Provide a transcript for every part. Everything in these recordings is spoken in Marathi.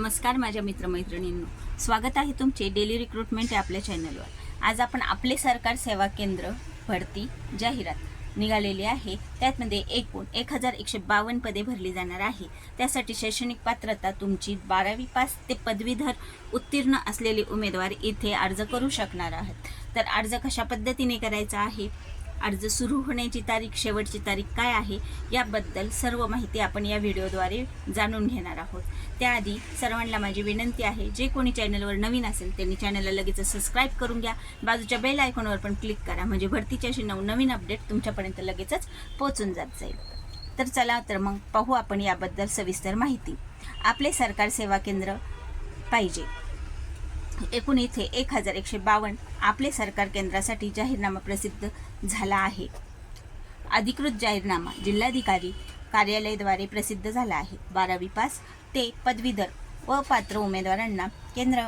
नमस्कार माझ्या मित्रमैत्रिणींनो. स्वागत आहे तुमचे डेली रिक्रुटमेंट या आपल्या चॅनलवर. आज आपण आपले सरकार सेवा केंद्र भरती जाहिरात निघालेली आहे. त्यातमध्ये एकूण एक हजार एकशे बावन्न पदे भरली जाणार आहे. त्यासाठी शैक्षणिक पात्रता तुमची बारावी पास ते पदवीधर उत्तीर्ण असलेले उमेदवार इथे अर्ज करू शकणार आहात. तर अर्ज कशा पद्धतीने करायचा आहे? अर्ज सुरू होण्याची तारीख शेवटची तारीख काय आहे याबद्दल सर्व माहिती आपण या व्हिडिओद्वारे जाणून घेणार आहोत. त्याआधी सर्वांना माझी विनंती आहे जे कोणी चॅनलवर नवीन असेल त्यांनी चॅनलला लगेच सबस्क्राईब करून घ्या. बाजूच्या बेल आयकॉनवर पण क्लिक करा म्हणजे भरतीची अशी नवनवीन अपडेट तुमच्यापर्यंत लगेचच पोहोचून जात जाईल. तर चला तर मग पाहू आपण याबद्दल सविस्तर माहिती. आपले सरकार सेवा केंद्र पाहिजे. एकूण इथे एक हजार एकशे बावन्न आपले सरकार केंद्रासाठी जाहीरनामा प्रसिद्ध झाला आहे. अधिकृत जाहीरनामा जिल्हाधिकारी कार्यालयाद्वारे प्रसिद्ध झाला आहे. बारावी पास ते पदवीधर व पात्र उमेदवारांना केंद्र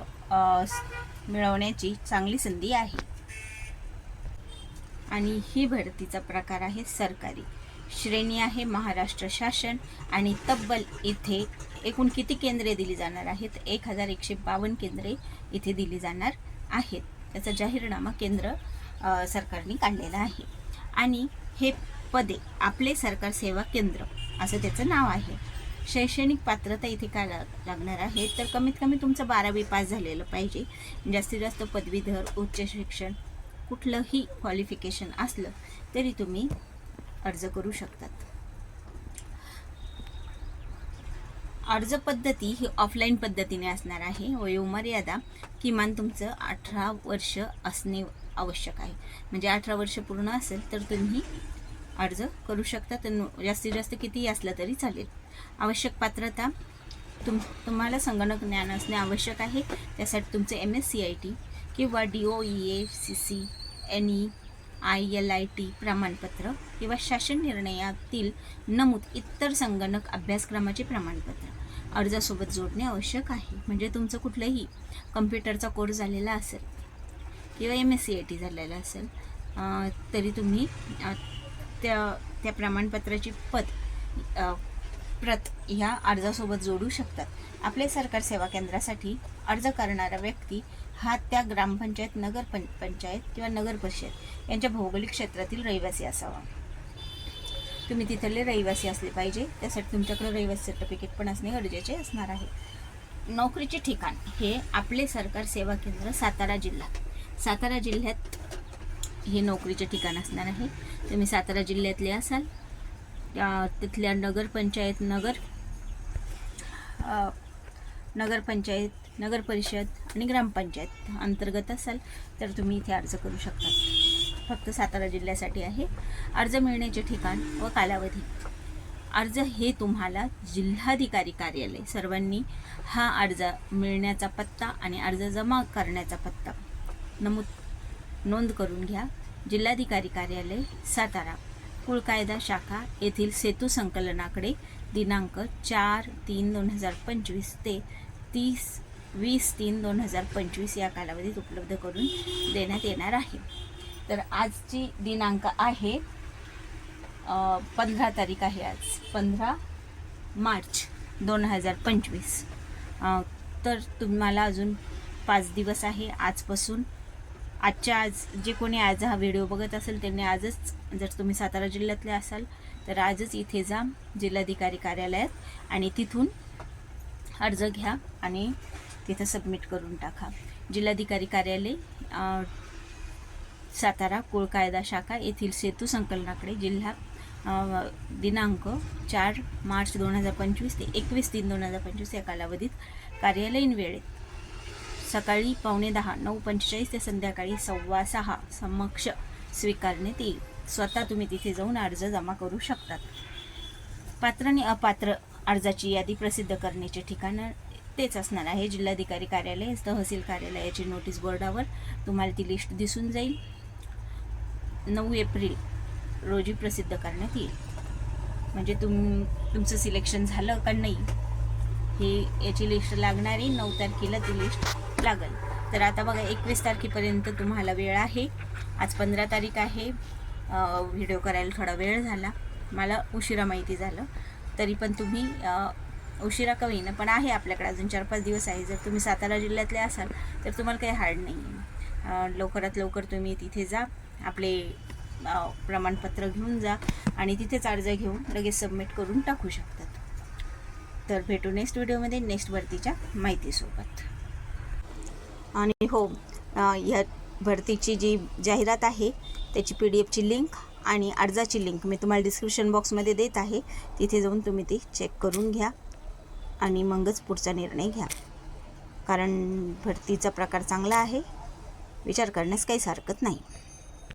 मिळवण्याची चांगली संधी आहे. आणि ही भरतीचा प्रकार आहे सरकारी. श्रेणी आहे महाराष्ट्र शासन आणि तब्बल इथे एकूण किती केंद्रे दिली जाणार आहेत? एक हजार एकशे बावन्न केंद्रे इथे दिली जाणार आहेत. त्याचा जाहीरनामा केंद्र सरकारने काढलेला आहे. आणि हे पदे आपले सरकार सेवा केंद्र असं त्याचं नाव आहे. शैक्षणिक पात्रता इथे काय लागणार आहे? तर कमीत कमी तुमचं बारावी पास झालेलं पाहिजे. जास्तीत जास्त पदवीधर उच्च शिक्षण कुठलंही क्वालिफिकेशन असलं तरी तुम्ही अर्ज करू शकतात. अर्ज पद्धती ही ऑफलाईन पद्धतीने असणार आहे. वयोमर्यादा किमान तुमचं अठरा वर्ष असणे आवश्यक आहे. म्हणजे अठरा वर्ष पूर्ण असेल तर तुम्ही अर्ज करू शकता. तर जास्तीत जास्त कितीही असलं तरी चालेल. आवश्यक पात्रता तुम तुम्हाला संगणक ज्ञान असणे आवश्यक आहे. त्यासाठी तुमचे M S C I T किंवा D O E A C C N I E L I T प्रमाणपत्र किंवा शासन निर्णयातील नमूद इतर संगणक अभ्यासक्रमाचे प्रमाणपत्र. अर्जासोबत जोडणे आवश्यक आहे. म्हणजे तुमचं कुठलंही कम्प्युटरचा कोर्स झालेला असेल किंवा M S C I T झालेला असेल तरी तुम्ही त्या त्या प्रमाणपत्राची पद प्रत ह्या अर्जासोबत जोडू शकतात. आपले सरकार सेवा केंद्रासाठी अर्ज करणारा व्यक्ती हा त्या ग्रामपंचायत नगर पं पंचायत किंवा नगर परिषद यांच्या भौगोलिक क्षेत्रातील रहिवासी असावा. तुम्ही तिथले रहिवासी असले पाहिजे. त्यासाठी तुमच्याकडे रहिवासी सर्टिफिकेट पण असणे गरजेचे असणार आहे. नोकरीचे ठिकाण हे आपले सरकार सेवा केंद्र सातारा जिल्हा. सातारा जिल्ह्यात हे नोकरीचे ठिकाण असणार आहे. तुम्ही सातारा जिल्ह्यातले असाल तिथल्या नगरपंचायत नगर नगरपंचायत नगर परिषद आणि ग्रामपंचायत अंतर्गत असाल तर तुम्ही इथे अर्ज करू शकता फक्त सातारा जिल्ह्यासाठी आहे. अर्ज मिळण्याचे ठिकाण व कालावधी. अर्ज हे तुम्हाला जिल्हाधिकारी कार्यालय सर्वांनी हा अर्ज मिळण्याचा पत्ता आणि अर्ज जमा करण्याचा पत्ता नमूद नोंद करून घ्या. जिल्हाधिकारी कार्यालय सातारा. कुळ कायदा शाखा येथील सेतू संकलनाकडे दिनांक चार तीन दोन हजार पंचवीस ते तीस वीस तीन दोन हजार पंचवीस या कालावधीत उपलब्ध करून देण्यात येणार आहे. तर आजची दिनांक आहे पंधरा तारीख आहे आज पंधरा मार्च दोन हजार पंचवीस. तर तुम्हाला अजून पाच दिवस आहे आजपासून आजच्या आज जे कोणी आज हा व्हिडिओ बघत असेल त्यांनी आजच जर तुम्ही सातारा जिल्ह्यातले असाल तर आजच इथे जा जिल्हाधिकारी कार्यालयात आणि तिथून अर्ज घ्या आणि तिथं सबमिट करून टाका. जिल्हाधिकारी कार्यालय सातारा कुळ कायदा शाखा येथील सेतू संकलनाकडे जिल्हा दिनांक चार मार्च दोन हजार पंचवीस ते एकवीस तीन दोन हजार पंचवीस या कालावधीत कार्यालयीन वेळेत सकाळी पावणे दहा नऊ पंचेचाळीस ते संध्याकाळी सव्वा सहा समक्ष स्वीकारण्यात येईल. स्वतः तुम्ही तिथे जाऊन अर्ज जमा करू शकतात पात्र आणि अपात्र अर्जाची यादी प्रसिद्ध करण्याचे ठिकाण तेच असणार आहे. जिल्हाधिकारी कार्यालय तहसील कार्यालयाची नोटीस बोर्डावर तुम्हाला ती लिस्ट दिसून जाईल. नऊ एप्रिल रोजी प्रसिद्ध करण्यात येईल. म्हणजे तुम तुमचं सिलेक्शन झालं का नाही? ही याची लिस्ट लागणारी. नऊ तारखेला ती लिस्ट लागेल. तर आता बघा एकवीस तारखेपर्यंत तुम्हाला वेळ आहे. आज पंधरा तारीख आहे. व्हिडिओ करायला थोडा वेळ झाला. मला उशिरा माहिती झालं. तरी पण तुम्ही उशिरा का होईना पण आहे आपल्याकडे अजून चार पाच दिवस आहे. जर तुम्ही सातारा जिल्ह्यातले असाल तर तुम्हाला काही हार्ड नाही आहे. लवकरात लवकर तुम्ही तिथे जा. आपले प्रमाणपत्र घेऊन जा आणि तिथेच अर्ज घेऊन लगेच सबमिट करून टाकू शकतात. तर भेटू नेक्स्ट व्हिडिओमध्ये नेक्स्ट भरतीच्या माहितीसोबत. आणि हो ह्या भरतीची जी जाहिरात आहे त्याची पी डी एफची लिंक आणि अर्जाची लिंक मी तुम्हाला डिस्क्रिप्शन बॉक्समध्ये देत आहे. तिथे जाऊन तुम्ही ती चेक करून घ्या आणि मगच पुढचा निर्णय घ्या. कारण भरतीचा प्रकार चांगला आहे. विचार करण्यास काहीच हरकत नाही.